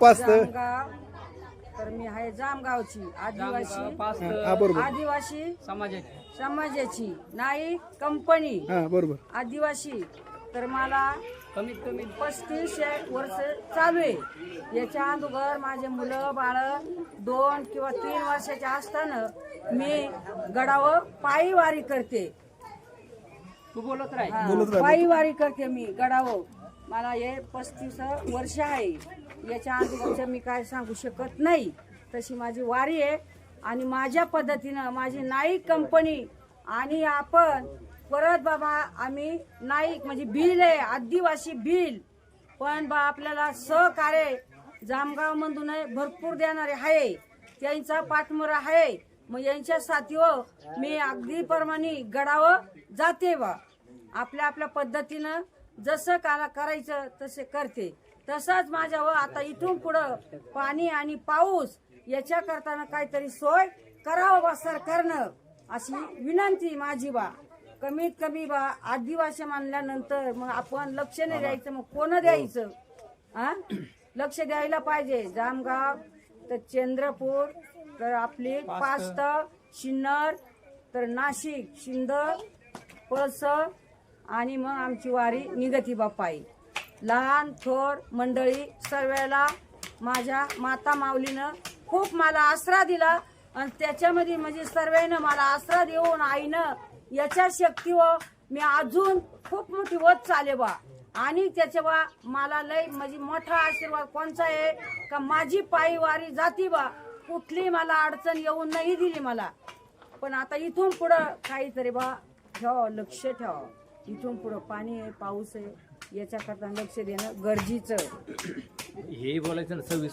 जामगाव. तर मी आहे जामगावची आदिवासी. हा बरोबर. आदिवासी. समाजाची. समाजाची नाही कंपनी. हा बरोबर. आदिवासी. तर मला कमीत कमी पस्तीस एक वर्ष चालू आहे. याच्या अगोदर माझे मुलं बाळ दोन किंवा तीन वर्षाचे असताना मी गडावर पायी वारी करते. तू बोलत राह. बोलत राहा. पायी वारी करते मी गडावर. मला हे पस्तीस वर्ष आहे. याच्या अगोदरचं मी काय सांगू शकत नाही. तशी माझी वारी आहे. आणि माझ्या पद्धतीनं माझी नाईक कंपनी आणि आपण परत बाबा आम्ही नाईक म्हणजे बिल आहे आदिवासी बिल पण बा आपल्याला सहकार्य जामगाव मधून भरपूर देणारे आहे. त्यांचा पाठमोरा आहे. मग यांच्या साथीवर मी अगदी प्रमाणे गडावर जाते बा. आपल्या आपल्या पद्धतीनं जसं काला करायचं तसे करते. तसंच माझ्यावर आता इथून पुढं पाणी आणि पाऊस याच्या करताना काहीतरी सोय करावं बा सरकारनं. अशी विनंती माझी बा. कमीत कमी बा आदिवासी मानल्यानंतर मग आपण लक्ष नाही द्यायचं मग कोण द्यायचं? हा लक्ष द्यायला पाहिजे. जामगाव तर चंद्रपूर तर आपली पास्त शिन्नर तर नाशिक शिंद पळस आणि मग आमची वारी निगती बापाई लहान थोर मंडळी सर्वेला माझ्या माता माऊलीनं खूप मला आसरा दिला आणि त्याच्यामध्ये म्हणजे सर्वेनं मला आसरा देऊन आईनं याच्या शक्तीवर मी अजून खूप मोठी होत चाले बा. आणि त्याच्या बा मला लय म्हणजे मोठा आशीर्वाद कोणचा आहे का माझी पायी वारी जाती बा. कुठली मला अडचण येऊन नाही दिली मला. पण आता इथून पुढं काहीतरी बा ठेवा लक्ष ठेवा. इथून पुढं पाणी आहे पाऊस आहे याच्याकरता लक्ष देणं गरजेचं हे बोलायचं ना सव्वीस